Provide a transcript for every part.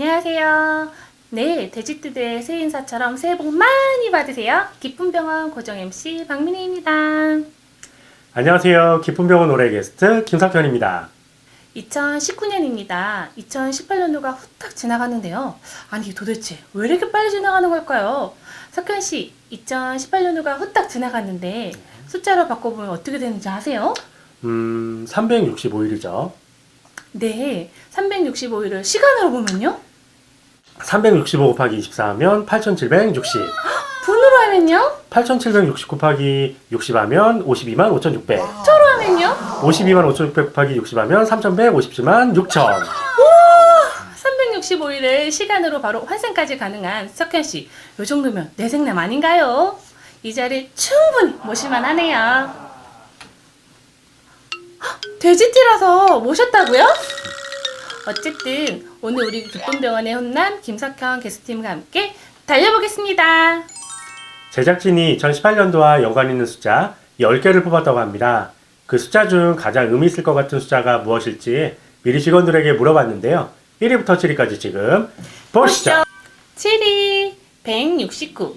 안녕하세요. 네, 돼지뜨드의 새해 인사처럼 새해 복 많이 받으세요. 기쁜 병원 고정 MC 박민희입니다. 안녕하세요. 기쁨병원 올해 게스트 김석현입니다. 2019년입니다. 2018년도가 후딱 지나갔는데요. 아니 도대체 왜 이렇게 빨리 지나가는 걸까요? 석현 씨, 2018년도가 후딱 지나갔는데 숫자로 바꿔보면 어떻게 되는지 아세요? 음, 365일이죠. 네, 365일을 시간으로 보면요. 365 곱하기 24 하면 8760. 분으로 하면요. 8760 곱하기 60 하면 52만 5600. 초로 하면요. 52만 5600 곱하기 60 하면 3157만 6000. 365일을 시간으로 바로 환생까지 가능한 석현 씨, 요 정도면 내생남 아닌가요? 이 자리 충분히 모실만 하네요. 헉, 돼지띠라서 모셨다고요? 어쨌든 오늘 우리 기쁨병원의 혼남 김석현 게스트팀과 함께 달려보겠습니다. 제작진이 2018년도와 연관 있는 숫자 10개를 뽑았다고 합니다. 그 숫자 중 가장 의미 있을 것 같은 숫자가 무엇일지 미리 직원들에게 물어봤는데요. 1위부터 7위까지 지금 보시죠. 7위 169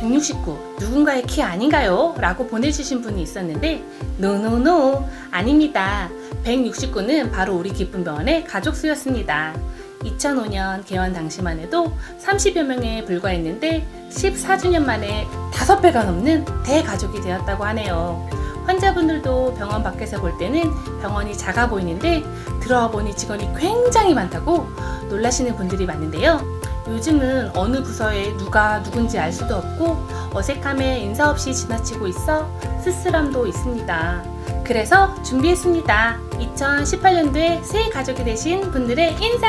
169 누군가의 키 아닌가요? 라고 보내주신 분이 있었는데 노노노 아닙니다 169는 바로 우리 기쁜 병원의 가족 수였습니다 2005년 개원 당시만 해도 30여 명에 불과했는데 14주년 만에 5배가 넘는 대가족이 되었다고 하네요 환자분들도 병원 밖에서 볼 때는 병원이 작아 보이는데 들어와 보니 직원이 굉장히 많다고 놀라시는 분들이 많은데요. 요즘은 어느 부서에 누가 누군지 알 수도 없고 어색함에 인사 없이 지나치고 있어 쓸쓸함도 있습니다. 그래서 준비했습니다. 2018년도에 새 가족이 되신 분들의 인사!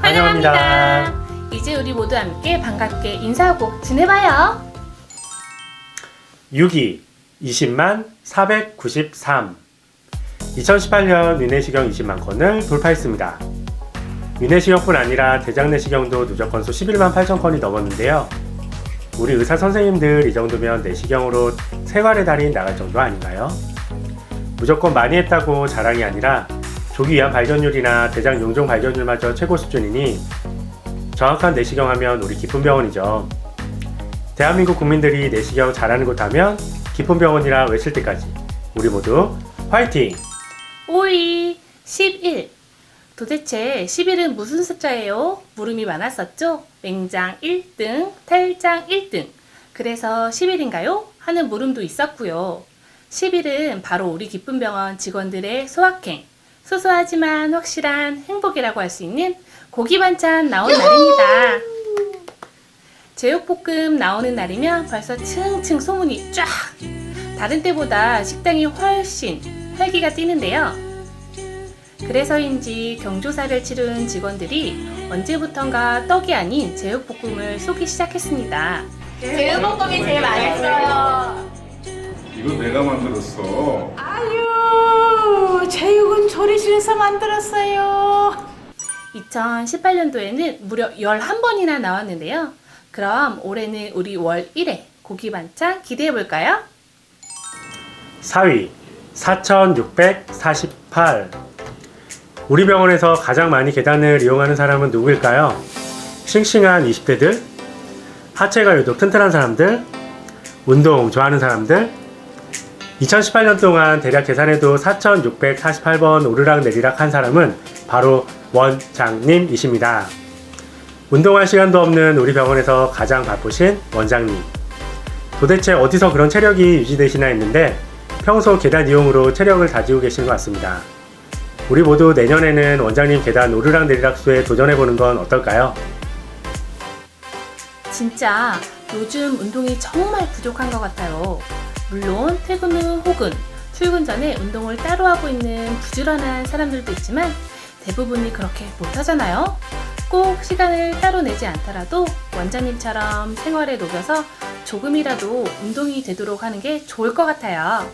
환영합니다. 환영합니다. 이제 우리 모두 함께 반갑게 인사하고 지내봐요. 6위 20만 493 2018년 위내시경 20만 건을 돌파했습니다. 위내시경뿐 아니라 대장내시경도 누적 건수 11만 8천 건이 넘었는데요. 우리 의사 선생님들 이 정도면 내시경으로 생활의 달인 나갈 정도 아닌가요? 무조건 많이 했다고 자랑이 아니라 조기 위암 발견율이나 대장 용종 발견율마저 최고 수준이니 정확한 내시경 하면 우리 기쁜 병원이죠. 대한민국 국민들이 내시경 잘하는 곳 하면 기쁜 병원이라 외칠 때까지 우리 모두 화이팅! 5위 11 도대체 11은 무슨 숫자예요? 물음이 많았었죠? 맹장 1등, 탈장 1등 그래서 11인가요? 하는 물음도 있었고요 11은 바로 우리 기쁜 병원 직원들의 소확행 소소하지만 확실한 행복이라고 할 수 있는 고기 반찬 나온 날입니다 제육볶음 나오는 날이면 벌써 층층 소문이 쫙 다른 때보다 식당이 훨씬 활기가 뛰는데요. 그래서인지 경조사를 치른 직원들이 언제부턴가 떡이 아닌 제육볶음을 쏘기 시작했습니다. 제육볶음이 제일 맛있어요. 이거 내가 만들었어. 아유, 제육은 조리실에서 만들었어요. 2018년도에는 무려 11번이나 나왔는데요. 그럼 올해는 우리 월 1회 고기 반찬 기대해 볼까요? 4위 4648 우리 병원에서 가장 많이 계단을 이용하는 사람은 누구일까요? 싱싱한 20대들? 하체가 유독 튼튼한 사람들? 운동 좋아하는 사람들? 2018년 동안 대략 계산해도 4648번 오르락 내리락 한 사람은 바로 원장님이십니다. 운동할 시간도 없는 우리 병원에서 가장 바쁘신 원장님. 도대체 어디서 그런 체력이 유지되시나 했는데 평소 계단 이용으로 체력을 다지고 계시는 것 같습니다. 우리 모두 내년에는 원장님 계단 오르락 내리락 수에 도전해보는 건 어떨까요? 진짜 요즘 운동이 정말 부족한 것 같아요. 물론 퇴근 후 혹은 출근 전에 운동을 따로 하고 있는 부지런한 사람들도 있지만 대부분이 그렇게 못하잖아요. 꼭 시간을 따로 내지 않더라도 원장님처럼 생활에 녹여서 조금이라도 운동이 되도록 하는 게 좋을 것 같아요.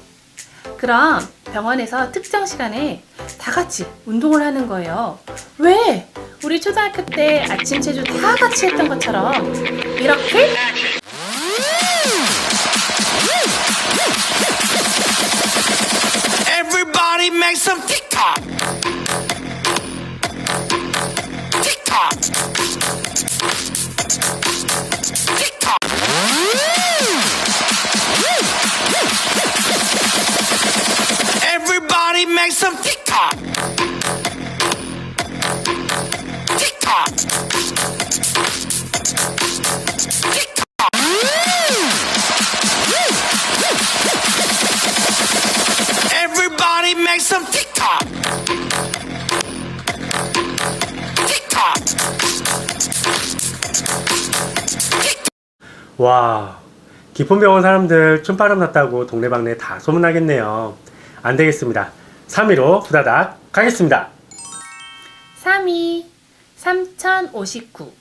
그럼 병원에서 특정 시간에 다 같이 운동을 하는 거예요. 왜? 우리 초등학교 때 아침 체조 다 같이 했던 것처럼 이렇게 Everybody make some TikTok. TikTok. Everybody make some tock. Tick tock. Everybody make some. Tick tock. 와, 기쁨병원 사람들 춤바람 났다고 동네방네 다 소문나겠네요. 안 되겠습니다. 3위로 후다닥 가겠습니다. 3위 3059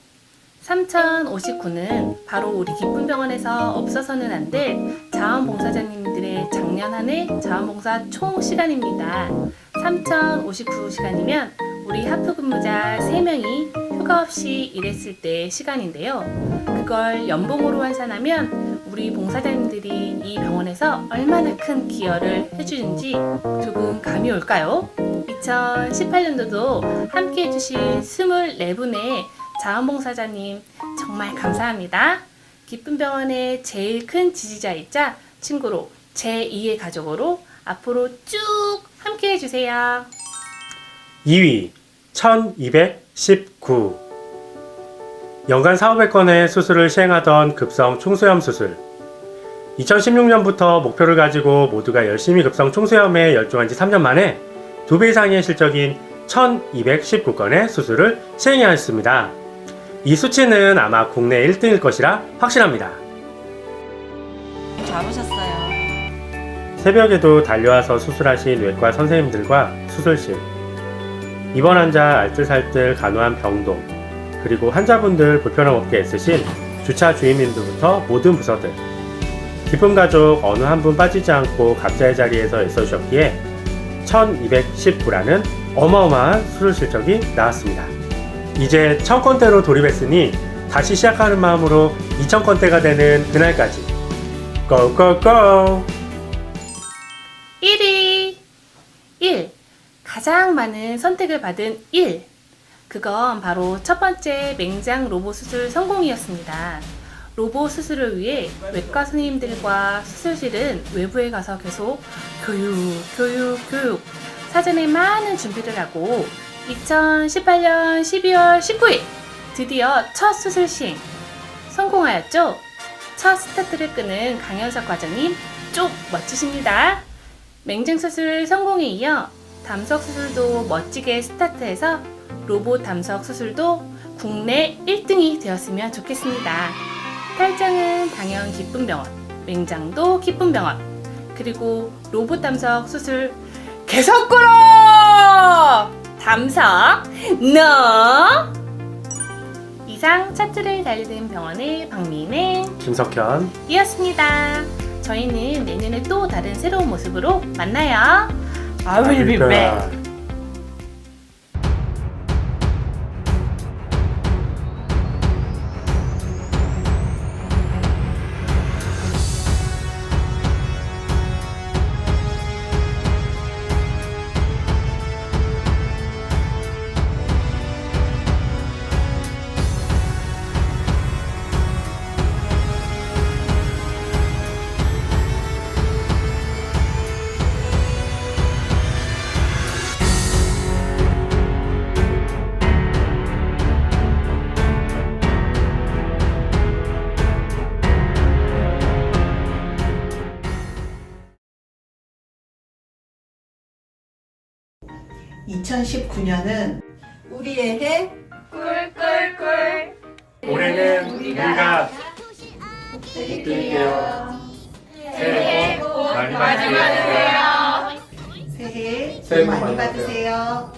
3059는 바로 우리 기쁨병원에서 없어서는 안 될 자원봉사자님들의 작년 한 해 자원봉사 총 시간입니다. 3059시간이면 우리 하프 근무자 3명이 휴가 없이 일했을 때 시간인데요. 그걸 연봉으로 환산하면 우리 봉사자님들이 이 병원에서 얼마나 큰 기여를 해주는지 조금 감이 올까요? 2018년도도 함께 해주신 24분의 자원봉사자님 정말 감사합니다. 기쁜 병원의 제일 큰 지지자이자 친구로 제2의 가족으로 앞으로 쭉 함께 해주세요. 2위 1219 연간 4,500건의 수술을 시행하던 급성 총수염 수술 2016년부터 목표를 가지고 모두가 열심히 급성 총수염에 열중한 지 3년 만에 2배 이상의 실적인 1219건의 수술을 시행하였습니다. 이 수치는 아마 국내 1등일 것이라 확실합니다. 잘 오셨어요. 새벽에도 달려와서 수술하신 외과 선생님들과 수술실, 입원 환자 알뜰살뜰 간호한 병동, 그리고 환자분들 불편함 없게 애쓰신 주차 주임님들부터 모든 부서들, 기쁜 가족 어느 한 분 빠지지 않고 각자의 자리에서 애써주셨기에 1219라는 어마어마한 수술 실적이 나왔습니다. 이제 1000건대로 돌입했으니 다시 시작하는 마음으로 2000건대가 되는 그날까지 고고고! 1위 1. 가장 많은 선택을 받은 1. 그건 바로 첫 번째 맹장 로봇 수술 성공이었습니다. 로봇 수술을 위해 외과 선생님들과 수술실은 외부에 가서 계속 교육, 교육, 교육 사전에 많은 준비를 하고 2018년 12월 19일 드디어 첫 수술 시행 성공하였죠? 첫 스타트를 끄는 강현석 과장님 쪽 멋지십니다. 맹장 수술 성공에 이어 담석 수술도 멋지게 스타트해서 로봇 담석 수술도 국내 1등이 되었으면 좋겠습니다. 탈장은 당연 기쁜 병원, 맹장도 기쁜 병원, 그리고 로봇 담석 수술 개석구로 담석 너 이상 차트를 달리는 병원의 박미는 김석현 이었습니다. 저희는 내년에 또 다른 새로운 모습으로 만나요. I will be back. (2019년은) 우리의 해 꿀꿀꿀. 올해는 우리가 드릴게요. 새해 복 많이 받으세요. 새해 복 많이 받으세요.